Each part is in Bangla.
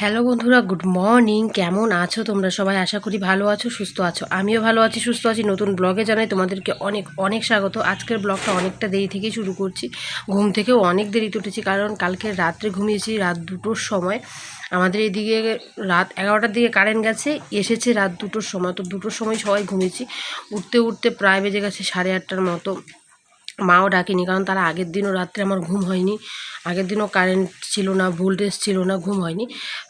হ্যালো বন্ধুরা, গুড মর্নিং। কেমন আছো তোমরা সবাই? আশা করি ভালো আছো, সুস্থ আছো। আমিও ভালো আছি, সুস্থ আছি। নতুন ব্লগে জানাই তোমাদেরকে অনেক অনেক স্বাগত। আজকের ব্লগটা অনেকটা দেরি থেকেই শুরু করছি। ঘুম থেকেও অনেক দেরিতে উঠেছি, কারণ কালকে রাত্রে ঘুমিয়েছি রাত দুটোর সময়। আমাদের এদিকে রাত এগারোটার দিকে কারেন্ট গেছে, এসেছে রাত দুটোর সময়। তো দুটোর সময় সবাই ঘুমিয়েছি। উঠতে উঠতে প্রায় বেজে গেছে সাড়ে আটটার মতো। মাও ডাকিনি কারণ তারা আগের দিনও রাত্রে আমার ঘুম হয়নি। আগের দিনও কারেন্ট ছিল না ভোল্টেজ ছিল না, ঘুম হয়নি।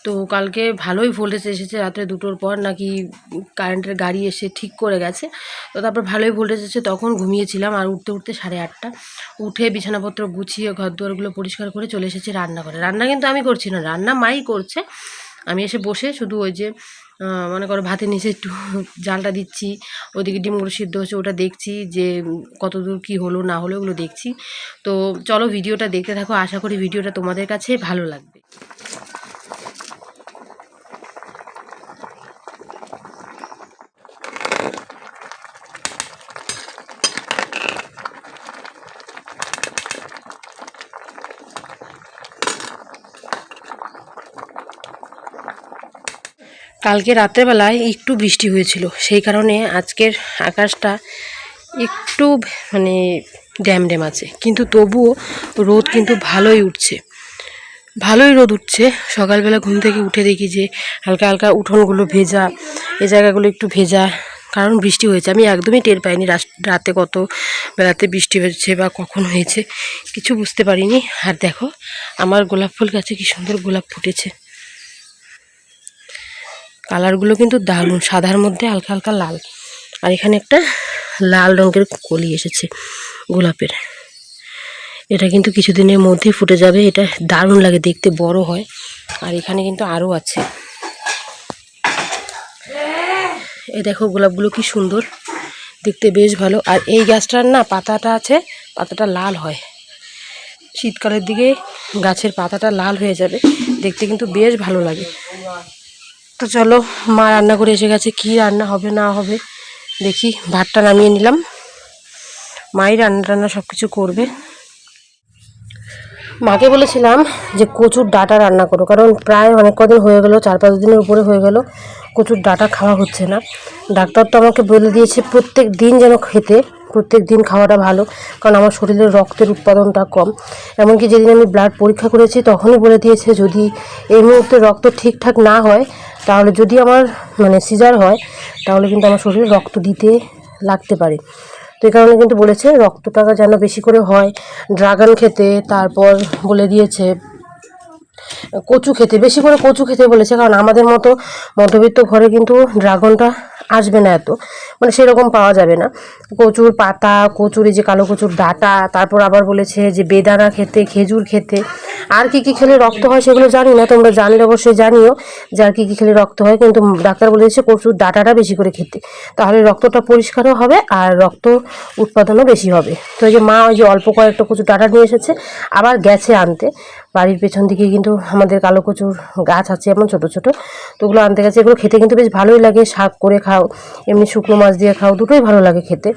তো কালকে ভালোই ভোল্টেজ এসেছে, রাত্রে দুটোর পর নাকি কারেন্টের গাড়ি এসে ঠিক করে গেছে। তো তারপর ভালোই ভোল্টেজ এসেছে তখন ঘুমিয়েছিলাম আর উঠতে উঠতে সাড়ে আটটা। উঠে বিছানাপত্র গুছিয়ে ঘর দুয়ারগুলো পরিষ্কার করে চলে এসেছি রান্না করে রান্না কিন্তু আমি করছি না, রান্না মাই করছে। আমি এসে বসে শুধু ওই যে মনে করো ভাতের নিচে একটু জালটা দিচ্ছি, ওদিকে ডিমগুলো সিদ্ধ হচ্ছে ওটা দেখছি যে কত দূর কী হলো না হলো ওগুলো দেখছি। তো চলো ভিডিওটা দেখতে থাকো, আশা করি ভিডিওটা তোমাদের কাছে ভালো লাগবে। কালকে রাত্রেবেলায় একটু বৃষ্টি হয়েছিল। সেই কারণে আজকের আকাশটা একটু মানে ড্যাম ড্যাম আছে। কিন্তু তবুও রোদ কিন্তু ভালোই উঠছে। ভালোই রোদ উঠছে। সকালবেলা ঘুম থেকে উঠে দেখি যে হালকা হালকা উঠোনগুলো ভেজা এই জায়গাগুলো একটু ভেজা। কারণ বৃষ্টি হয়েছে। আমি একদমই টের পাইনি রাতে কত বেলাতে বৃষ্টি হয়েছে বা কখন হয়েছে। কিছু বুঝতে পারিনি। আর দেখো, আমার গোলাপ ফুল গাছে কি সুন্দর গোলাপ ফুটেছে। কালারগুলো কিন্তু দারুণ। সাদার মধ্যে হালকা হালকা লাল। আর এখানে একটা লাল রঙের কলি এসেছে গোলাপের। এটা কিন্তু কিছুদিনের মধ্যেই ফুটে যাবে। এটা দারুণ লাগে দেখতে, বড় হয়। আর এখানে কিন্তু আরও আছে। এই দেখো গোলাপগুলো কি সুন্দর। দেখতে বেশ ভালো। আর এই গাছটার না পাতাটা আছে, পাতাটা লাল হয়। শীতকালের দিকে গাছের পাতাটা লাল হয়ে যাবে। দেখতে কিন্তু বেশ ভালো লাগে। তো চলো, মা রান্না করে এসে গেছে, কি রান্না হবে, না হবে, দেখি, ভাতটা নামিয়ে নিলাম। মাই রান্না টান্না সব কিছু করবে। মাকে বলেছিলাম যে, কচুর ডাটা রান্না করো, কারণ প্রায় অনেক কদিন হয়ে গেল, চার পাঁচ দিনের উপরে হয়ে গেল, কচুর ডাটা খাওয়া হচ্ছে না। ডাক্তার তো আমাকে বলে দিয়েছে, প্রত্যেক দিন যেন খেতে প্রত্যেক দিন খাওয়াটা ভালো, কারণ আমার শরীরের রক্তের উৎপাদনটা কম। এমনকি যেদিন আমি ব্লাড পরীক্ষা করেছি, তখনই বলে দিয়েছে, যদি এই মুহূর্তে রক্ত ঠিকঠাক না হয়, তাহলে যদি আমার মানে সিজার হয়, তাহলে কিন্তু আমার শরীরে রক্ত দিতে লাগতে পারে। তো এই কারণে কিন্তু বলেছে, রক্তটা যেন বেশি করে হয়, ড্রাগন খেতে, তারপর বলে দিয়েছে, কচু খেতে, বেশি করে কচু খেতে বলেছে, কারণ আমাদের মতো মধ্যবিত্ত ঘরে কিন্তু ড্রাগনটা আসবে না এত। মানে সেরকম পাওয়া যাবে না। কচুর পাতা, কচুর যে কালো কচুর ডাটা, তারপর আবার বলেছে যে বেদানা খেতে, খেজুর খেতে। আর কি কি খেলে রক্ত হয় সেগুলো জানি না, তোমরা জানলে অবশ্যই জানিও যে আর কি কী খেলে রক্ত হয়। কিন্তু ডাক্তার বলেছে কচুর ডাটাটা বেশি করে খেতে। তাহলে রক্তটা পরিষ্কারও হবে আর রক্ত উৎপাদনও বেশি হবে। তো এই যে মা ওই যে অল্প কয়েকটা কচুর ডাটা নিয়ে এসেছে, আবার গেছে আনতে। বাড়ির পেছন দিকে কিন্তু আমাদের কালো কচুর গাছ আছে, এমন ছোট ছোট, তো ওগুলো আনতে গেছে। এগুলো খেতে কিন্তু বেশ ভালোই লাগে, শাক করে খাও, এমনি শুকনো মাছ দিয়ে খাও, দুটোই ভালো লাগে খেতে।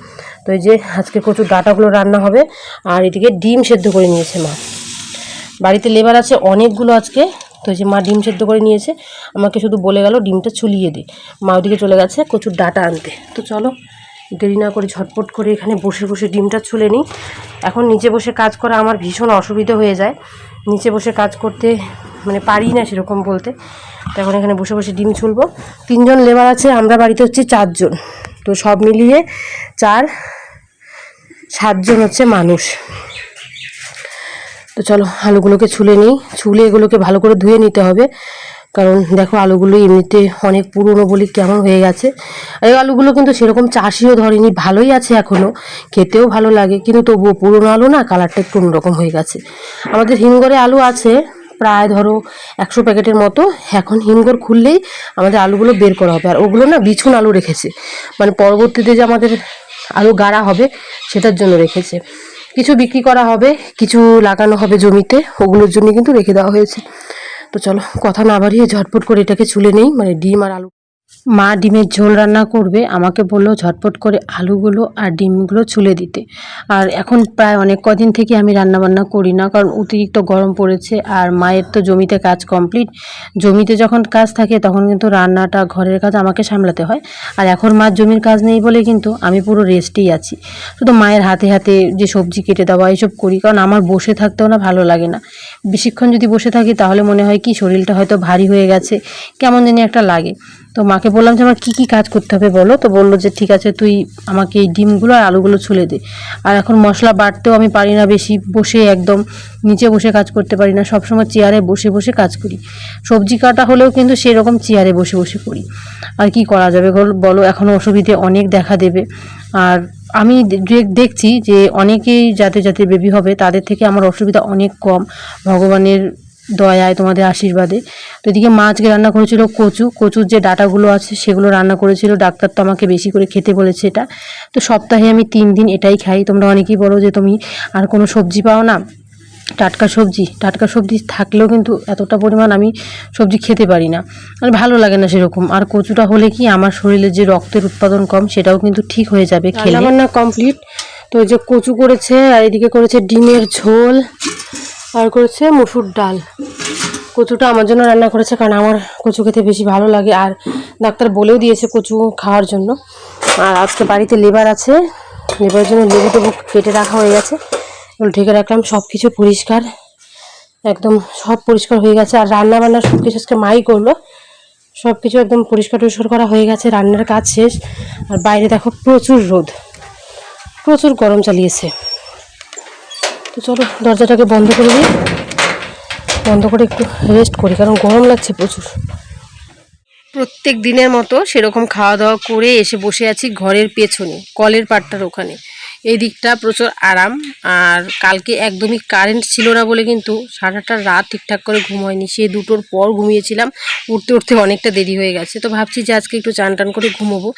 তো এই যে আজকে কচুর ডাটাগুলো রান্না হবে, আর এদিকে ডিম সেদ্ধ করে নিয়েছে মা। বাড়িতে লেবার আছে অনেকগুলো আজকে, তো যে মা ডিম সেদ্ধ করে নিয়েছে। আমাকে শুধু বলে গেল ডিমটা চুলিয়ে দে। মা ওদিকে চলে গেছে কচুর ডাটা আনতে। তো চলো দেরি না করে ঝটপট করে এখানে বসে বসে ডিমটা ছুলে নিই। এখন নিচে বসে কাজ করা আমার ভীষণ অসুবিধা হয়ে যায়। নিচে বসে কাজ করতে মানে পারি না সেরকম বলতে। তো এখন এখানে বসে বসে ডিম ছুলবো। তিনজন লেবার আছে, আমরা বাড়িতে হচ্ছে চারজন। তো সব মিলিয়ে চার, সাতজন হচ্ছে মানুষ। তো চলো আলুগুলোকে ছুলে নিই। ছুলে এগুলোকে ভালো করে ধুয়ে নিতে হবে। কারণ দেখো আলুগুলো এমনিতে অনেক পুরনো বলি কেমন হয়ে গেছে। আর এই আলুগুলো কিন্তু সেরকম চাষিও ধরেনি, ভালোই আছে এখনও খেতেও ভালো লাগে, কিন্তু তবুও পুরনো আলু না, কালারটা একটু অন্যরকম হয়ে গেছে। আমাদের হিমঘরে আলু আছে, প্রায় ধরো একশো প্যাকেটের মতো। এখন হিমঘর খুললেই আমাদের আলুগুলো বের করা হবে। আর ওগুলো না বিছুন আলু রেখেছে। মানে পরবর্তীতে যে আমাদের আলু গাড়া হবে, সেটার জন্য রেখেছে। কিছু বিক্রি করা হবে, কিছু লাগানো হবে জমিতে, ওগুলোর জন্য কিন্তু রেখে দেওয়া হয়েছে। তো চলো কথা না বাড়িয়ে ঝটপট করে এটাকে চুলে নেই মানে ডিম আর আলু মা ডিমের ঝোল রান্না করবে। আমাকে বলল, ঝটপট করে আলুগুলো আর ডিমগুলো ছুলে দিতে। আর এখন প্রায় অনেক কদিন থেকে আমি রান্না বান্না করি না, কারণ অতিরিক্ত গরম পড়েছে আর মায়ের তো জমিতে কাজ কমপ্লিট। জমিতে যখন কাজ থাকে, তখন কিন্তু রান্নাটা ঘরের কাজ আমাকে সামলাতে হয়। আর এখন মার জমির কাজ নেই বলে কিন্তু আমি পুরো রেস্টেই আছি। শুধু মায়ের হাতে হাতে যে সবজি কেটে দেওয়া, এইসব করি, কারণ আমার বসে থাকতেও না ভালো লাগে না। বেশিক্ষণ যদি বসে থাকি, তাহলে মনে হয় কি শরীরটা হয়তো ভারী হয়ে গেছে, কেমন জানি একটা লাগে। তো মাকে বললাম যে আমার কী কী কাজ করতে হবে বলো? তো বলল যে ঠিক আছে, তুই আমাকে এই ডিমগুলো আর আলুগুলো ছুলে দে। আর এখন মশলা বাটতেও আমি পারি না বেশি, বসে একদম নিচে বসে কাজ করতে পারি না, সবসময় চেয়ারে বসে বসে কাজ করি। সবজি কাটা হলেও কিন্তু সেরকম চেয়ারে বসে বসে করি। আর কি করা যাবে বলো এখন অসুবিধে অনেক দেখা দেবে। আর আমি দেখছি যে অনেকেই যাতে যাতে বেবি হবে, তাদের থেকে আমার অসুবিধা অনেক কম। ভগবানের দয়ায় তোমাদের আশীর্বাদে। তো এদিকে মাছকে রান্না করেছিল কচু। কচুর যে ডাটাগুলো আছে সেগুলো রান্না করেছিল। ডাক্তার তো আমাকে বেশি করে খেতে বলেছে এটা। তো সপ্তাহে আমি তিন দিন এটাই খাই। তোমরা অনেকেই বলো যে তুমি আর কোনো সবজি পাও না? টাটকা সবজি। টাটকা সবজি থাকলেও কিন্তু এতটা পরিমাণ আমি সবজি খেতে পারি না। মানে ভালো লাগে না সেরকম। আর কচুটা হলে কি আমার শরীরে যে রক্তের উৎপাদন কম সেটাও কিন্তু ঠিক হয়ে যাবে খেলে। না কমপ্লিট। তো যে কচু করেছে, আর এদিকে করেছে ডিমের ঝোল। আর করেছে মুসুর ডাল। কচুটা আমার জন্য রান্না করেছে কারণ আমার কচু খেতে বেশি ভালো লাগে আর ডাক্তার বলেও দিয়েছে কচু খাওয়ার জন্য। আর আজকে বাড়িতে লেবার আছে। লেবারের জন্য লেবু টেবু কেটে রাখা হয়ে গেছে। ঢেকে রাখলাম সব কিছু পরিষ্কার। একদম সব পরিষ্কার হয়ে গেছে। আর রান্না বান্না সব কিছু আজকে মাই করল। সব কিছু একদম পরিষ্কার টরিষ্কার করা হয়ে গেছে। রান্নার কাজ শেষ। আর বাইরে দেখো প্রচুর রোদ। প্রচুর গরম চালিয়েছে। তো চলো, দরজাটাকে বন্ধ করে দিই। বন্ধ করে একটু রেস্ট করি, কারণ গরম লাগছে প্রচুর। প্রত্যেক দিনের মতো সেরকম খাওয়া দাওয়া করে এসে বসে আছি ঘরের পেছনে, কলের পাটটার ওখানে। এই দিকটা প্রচুর আরাম। আর কালকে একদমই কারেন্ট ছিল না বলে কিন্তু সারাটা রাত ঠিকঠাক করে ঘুম হয়নি। সে দুটোর পর ঘুমিয়েছিলাম। উঠতে উঠতে অনেকটা দেরি হয়ে গেছে। তো ভাবছি যে আজকে একটু চান টান করে ঘুমোবো।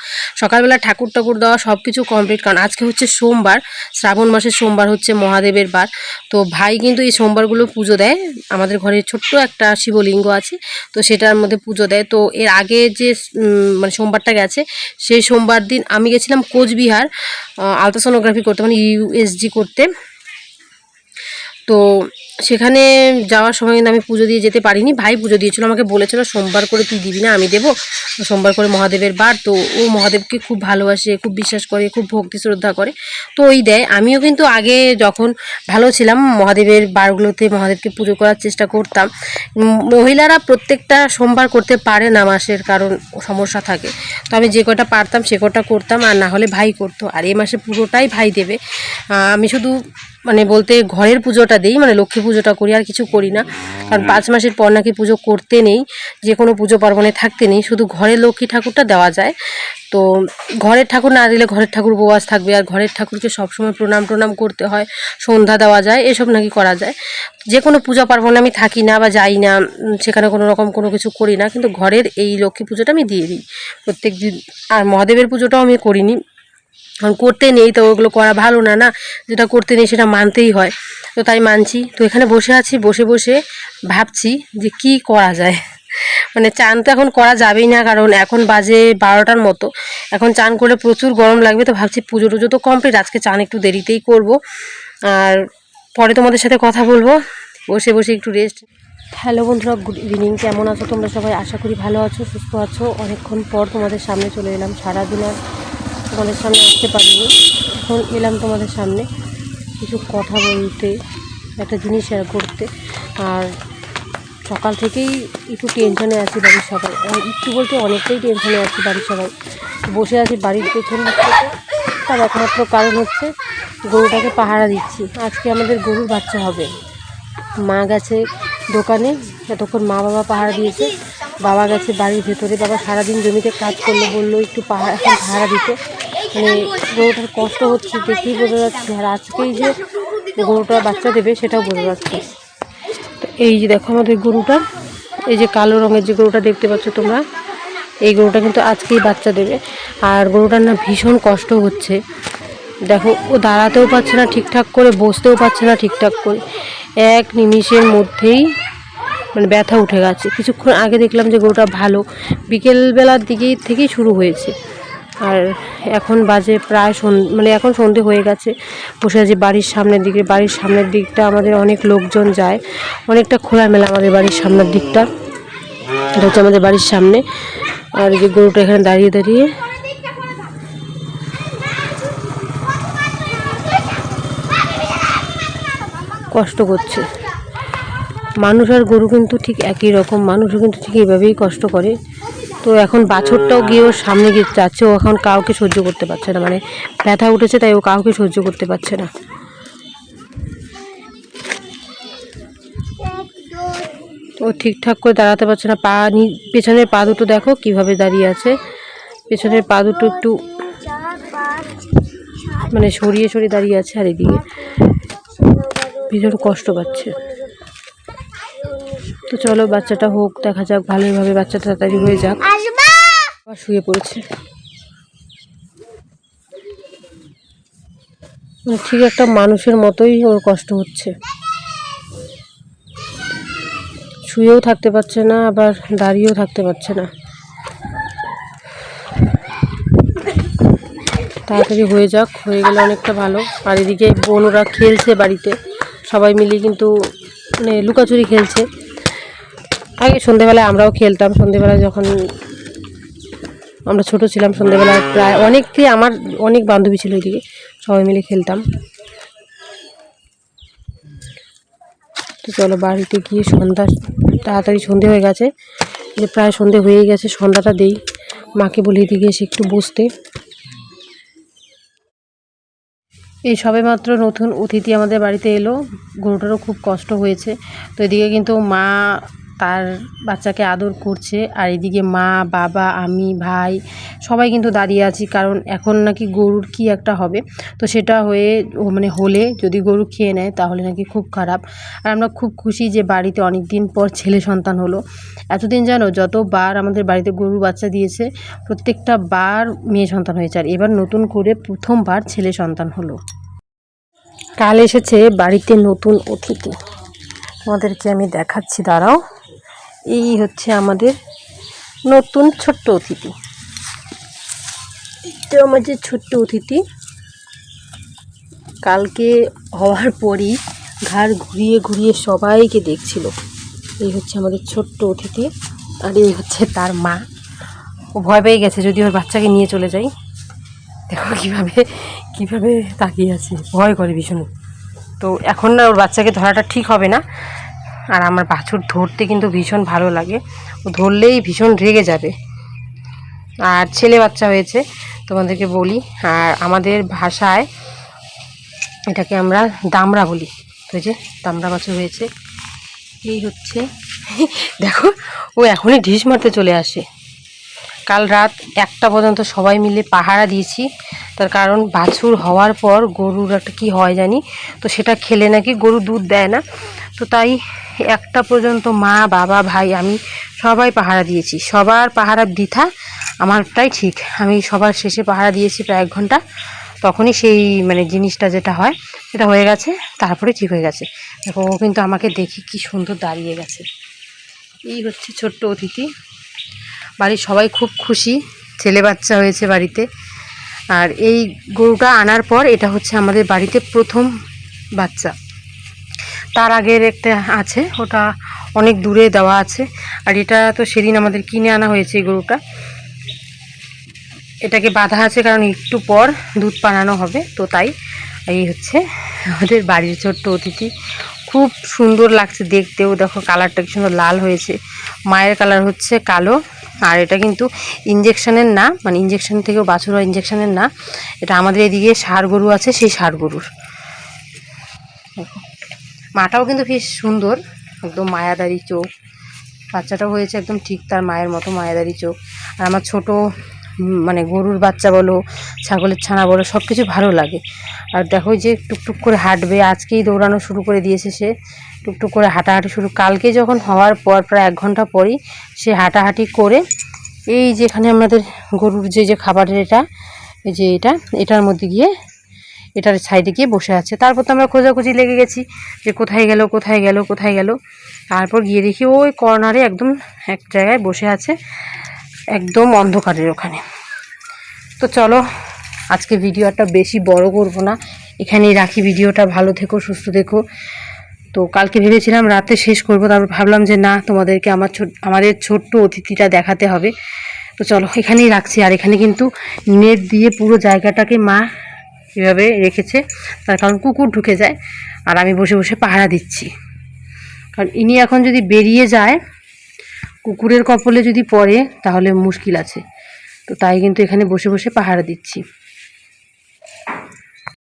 সকালবেলা ঠাকুর টাকুর দেওয়া সব কিছু কমপ্লিট কারণ আজকে হচ্ছে সোমবার। শ্রাবণ মাসের সোমবার হচ্ছে মহাদেবের বার। তো ভাই কিন্তু এই সোমবারগুলো পুজো দেয়। আমাদের ঘরে ছোট্ট একটা শিবলিঙ্গ আছে, তো সেটার মধ্যে পুজো দেয়। তো এর আগে যে মানে সোমবারটা গেছে, সেই সোমবার দিন আমি গেছিলাম কোচবিহার আলট্রাসোনোগ্রাফি করতে মানে ইউএসজি করতে। তো সেখানে যাওয়ার সময় কিন্তু আমি পুজো দিয়ে যেতে পারিনি। ভাই পুজো দিয়েছিল, আমাকে বলেছিল সোমবার করে তুই দিবি না, আমি দেবো। সোমবার করে মহাদেবের বার, তো ও মহাদেবকে খুব ভালোবাসে, খুব বিশ্বাস করে, খুব ভক্তি শ্রদ্ধা করে। তো ওই দেয়, আমিও কিন্তু আগে যখন ভালো ছিলাম, মহাদেবের বারগুলোতে মহাদেবকে পুজো করার চেষ্টা করতাম। মহিলারা প্রত্যেকটা সোমবার করতে পারে না মাসের, কারণ সমস্যা থাকে। তো আমি যে কটা পারতাম, সে কটা করতাম, আর না হলে ভাই করতো। আর এ মাসে পুরোটাই ভাই দেবে। আমি শুধু মানে বলতে ঘরের পুজোটা দিই মানে লক্ষ্মী পুজোটা করি আর কিছু করি না। কারণ পাঁচ মাসের পর নাকি পুজো করতে নেই যে কোনো পুজো পার্বণে থাকতে নেই শুধু ঘরের লক্ষ্মী ঠাকুরটা দেওয়া যায়। তো ঘরের ঠাকুর না দিলে ঘরের ঠাকুর উপবাস থাকবে আর ঘরের ঠাকুরকে সবসময় প্রণাম প্রণাম করতে হয় সন্ধ্যা দেওয়া যায় এসব নাকি করা যায়। যে কোনো পূজা পার্বণে আমি থাকি না বা যাই না সেখানে কোনো রকম কোনো কিছু করি না কিন্তু ঘরের এই লক্ষ্মী পুজোটা আমি দিয়ে দিই। প্রত্যেক দিন আর মহাদেবের পুজোটাও আমি করিনি। কারণ করতে নেই তো ওগুলো করা ভালো না না? যেটা করতে নেই সেটা মানতেই হয়। তো তাই মানছি। তো এখানে বসে আছি, বসে বসে ভাবছি যে কি করা যায়। মানে চান তো এখন করা যাবেই না, কারণ এখন বাজে বারোটার মতো। এখন চান করলে প্রচুর গরম লাগবে, তো ভাবছি পুজো টুজো তো কমপ্লিট আজকে চান একটু দেরিতেই করব। আর পরে তোমাদের সাথে কথা বলব। বসে বসে একটু রেস্ট হ্যালো বন্ধুরা গুড ইভিনিং কেমন আছো তোমরা সবাই? আশা করি ভালো আছো, সুস্থ আছো। অনেকক্ষণ পর তোমাদের সামনে চলে এলাম সারাদিন আর তোমাদের সামনে আসতে পারিনি। এখন এলাম তোমাদের সামনে কিছু কথা বলতে, একটা জিনিস শেয়ার করতে। আর সকাল থেকেই একটু টেনশনে আছি বাড়ির সবাই। একটু বলতে অনেকটাই টেনশনে আছি বাড়ির সবাই। বসে আছি বাড়ির পেছন তার একমাত্র কারণ হচ্ছে গরুটাকে পাহারা দিচ্ছি। আজকে আমাদের গরুর বাচ্চা হবে। মা গেছে দোকানে এতক্ষণ মা বাবা পাহারা দিয়েছে, বাবা গেছে বাড়ির ভেতরে। বাবা সারাদিন জমিতে কাজ করল, বলল একটু পাহাড় এখন পাহারা দিতে। মানে গরুটার কষ্ট হচ্ছে দেখেই বোঝা যাচ্ছে? আর আজকেই যে গরুটা বাচ্চা দেবে সেটাও বোঝা যাচ্ছে। তো এই যে দেখো আমাদের গরুটা, এই যে কালো রঙের যে গরুটা দেখতে পাচ্ছ তোমরা, এই গরুটা কিন্তু আজকেই বাচ্চা দেবে। আর গরুটার না ভীষণ কষ্ট হচ্ছে। দেখো, ও দাঁড়াতেও পারছে না ঠিকঠাক করে, বসতেও পারছে না ঠিকঠাক করে। এক নিমিষের মধ্যেই মানে ব্যথা উঠে গেছে। কিছুক্ষণ আগে দেখলাম যে গরুটা ভালো। বিকেলবেলার দিকে থেকেই শুরু হয়েছে। আর এখন বাজে প্রায় মানে এখন সন্ধে হয়ে গেছে। বসে আছি বাড়ির সামনের দিকে, বাড়ির সামনের দিকটা আমাদের অনেক লোকজন যায়। অনেকটা খোলামেলা আমাদের বাড়ির সামনের দিকটা। এটা হচ্ছে আমাদের বাড়ির সামনে। আর যে গরুটা এখানে দাঁড়িয়ে দাঁড়িয়ে। কষ্ট করছে। মানুষ আর গরু কিন্তু ঠিক একই রকম। মানুষও কিন্তু ঠিক এইভাবেই কষ্ট করে। তো এখন বাছরটাও গিয়ে ওর সামনে গিয়ে যাচ্ছে, ও এখন কাউকে সহ্য করতে পারছে না। মানে ব্যথা উঠেছে, তাই ও কাউকে সহ্য করতে পারছে না। ও ঠিকঠাক করে দাঁড়াতে পারছে না। পা পেছনের পা দুটো দেখো কীভাবে দাঁড়িয়ে আছে। পেছনের পা দুটো একটু মানে সরিয়ে সরিয়ে দাঁড়িয়ে আছে আর এদিকে। ভীষণ কষ্ট পাচ্ছে। তো চলো বাচ্চাটা হোক, দেখা যাক ভালোইভাবে বাচ্চাটা তাড়াতাড়ি হয়ে যাক। আবার শুয়ে পড়েছে। মানে ঠিক একটা মানুষের মতোই ওর কষ্ট হচ্ছে। শুয়েও থাকতে পারছে না, আবার দাঁড়িয়েও থাকতে পারছে না। তাড়াতাড়ি হয়ে যাক, হয়ে গেলে অনেকটা ভালো। আর এদিকে বোনরা খেলছে বাড়িতে। সবাই মিলে কিন্তু মানে লুকাচুরি খেলছে। আগে সন্ধেবেলায় আমরাও খেলতাম। সন্ধেবেলায় যখন আমরা ছোট ছিলাম সন্ধেবেলায়, প্রায় অনেককে আমার অনেক বান্ধবী ছিল এদিকে, সবাই মিলে খেলতাম। তো চলো বাড়িতে গিয়ে সন্ধ্যা, তাড়াতাড়ি সন্ধে হয়ে গেছে, যে প্রায় সন্ধে হয়ে গেছে, সন্ধ্যাটা দেই। মাকে বলি এদিকে এসে একটু বসতে। এই সবে মাত্র নতুন অতিথি আমাদের বাড়িতে এলো, গরুটারও খুব কষ্ট হয়েছে। তো এদিকে কিন্তু মা তার বাচ্চাকে আদর করছে। আর এদিকে মা, বাবা, আমি, ভাই, সবাই কিন্তু দাঁড়িয়ে আছি, কারণ এখন নাকি গরুর কি একটা হবে। তো সেটা হয়ে মানে হলে যদি গরু খেয়ে নেয়, তাহলে নাকি খুব খারাপ। আর আমরা খুব খুশি যে বাড়িতে অনেক দিন পর ছেলে সন্তান হলো। এতদিন জানো যতবার আমাদের বাড়িতে গরু বাচ্চা দিয়েছে, প্রত্যেকটা বার মেয়ে সন্তান হয়েছে। আর এবার নতুন করে প্রথমবার ছেলে সন্তান হলো। কাল এসেছে বাড়িতে নতুন অতিথি। তোমাদেরকে আমি দেখাচ্ছি, দাঁড়াও। এই হচ্ছে আমাদের নতুন ছোট্ট অতিথি। এটা আমার যে ছোট্ট অতিথি। কালকে হওয়ার পরই ঘাড় ঘুরিয়ে ঘুরিয়ে সবাইকে দেখছিল। এই হচ্ছে আমাদের ছোট্ট অতিথি আর এই হচ্ছে তার মা। ও ভয় পেয়ে গেছে যদি ওর বাচ্চাকে নিয়ে চলে যাই। দেখো কীভাবে কীভাবে তাকিয়ে আছে। ভয় করে ভীষণ। তো এখন না ওর বাচ্চাকে ধরাটা ঠিক হবে না। আর আমার বাছুর ধরতে কিন্তু ভীষণ ভালো লাগে। ও ধরলেই ভীষণ রেগে যাবে। আর ছেলে বাচ্চা হয়েছে, তোমাদেরকে বলি। আর আমাদের ভাষায় এটাকে আমরা দামড়া বলি। এই যে দামড়া বাছুর হয়েছে। এই হচ্ছে দেখো, ও এখনই ঢিস মারতে চলে আসে। কাল রাত একটা পর্যন্ত সবাই মিলে পাহারা দিয়েছি। তার কারণ বাছুর হওয়ার পর গরুর একটা কী হয় জানি? তো সেটা খেলে নাকি গরু দুধ দেয় না। তো তাই একটা পর্যন্ত মা, বাবা, ভাই, আমি সবাই পাহারা দিয়েছি। সবার পাহারা বৃথা, আমারটাই ঠিক। আমি সবার শেষে পাহারা দিয়েছি প্রায় এক ঘণ্টা। তখনই সেই মানে জিনিসটা যেটা হয়, সেটা হয়ে গেছে, তারপরে ঠিক হয়ে গেছে। দেখো, ও কিন্তু আমাকে দেখে কি সুন্দর দাঁড়িয়ে গেছে। এই হচ্ছে ছোট্ট অতিথি। বাড়ির সবাই খুব খুশি, ছেলে বাচ্চা হয়েছে বাড়িতে। আর এই গরুটা আনার পর এটা হচ্ছে আমাদের বাড়িতে প্রথম বাচ্চা। তার আগের একটা আছে, ওটা অনেক দূরে দেওয়া আছে। আর এটা তো সেদিন আমাদের কিনে আনা হয়েছে এই গরুটা। এটাকে বাঁধা আছে কারণ একটু পর দুধ পানানো হবে, তো তাই এই হচ্ছে আমাদের বাড়ির ছোট্ট অতিথি। খুব সুন্দর লাগছে দেখতেও, দেখো কালারটা কি সুন্দর লাল হয়েছে। মায়ের কালার হচ্ছে কালো, আর এটা কিন্তু ইঞ্জেকশনের না মানে ইঞ্জেকশন থেকেও বাছুর হয় ইঞ্জেকশনের না। এটা আমাদের এদিকে ষাড় গরু আছে, সেই ষাড় গরুর। মাটাও কিন্তু বেশ সুন্দর, একদম মায়াদারি চোখ। বাচ্চাটাও হয়েছে একদম ঠিক তার মায়ের মতো মায়াদারি চোখ। আর আমার ছোট মানে গরুর বাচ্চা বলো, ছাগলের ছানা বলো সব কিছু ভালো লাগে। আর দেখো যে টুকটুক করে হাঁটবে, আজকেই দৌড়ানো শুরু করে দিয়েছে সে। টুকটুক করে হাঁটাহাঁটি শুরু, কালকে যখন হওয়ার পর প্রায় এক ঘণ্টা পরই সে হাঁটাহাঁটি করে, এই যেখানে আমাদের গরুর যে যে খাবারের এটা, এই যে এটা, এটার মধ্যে গিয়ে এটার সাইডে গিয়ে বসে আছে। তারপর তো আমরা খোঁজাখুঁজি লেগে গেছি যে কোথায় গেল কোথায় গেল কোথায় গেল। তারপর গিয়ে দেখি ওই কর্নারে একদম এক জায়গায় বসে আছে একদম অন্ধকারের ওখানে। তো চলো, আজকে ভিডিওটা বেশি বড় করব না। এখানেই রাখি ভিডিওটা। ভালো থেকো, সুস্থ থেকো। তো কালকে ভেবেছিলাম রাতে শেষ করব, তারপর ভাবলাম যে না, তোমাদেরকে আমার ছোট, আমাদের ছোট্ট অতিথিটা দেখাতে হবে। তো চলো, এখানেই রাখছি। আর এখানে কিন্তু নেট দিয়ে পুরো জায়গাটাকে মা এভাবে রেখেছে? তার কারণ কুকুর ঢুকে যায় আর আমি বসে বসে পাহারা দিচ্ছি। কারণ ইনি এখন যদি বেরিয়ে যায়, কুকুরের কপলে যদি পড়ে, তাহলে মুশকিল আছে। তো তাই কিন্তু এখানে বসে বসে পাহারা দিচ্ছি।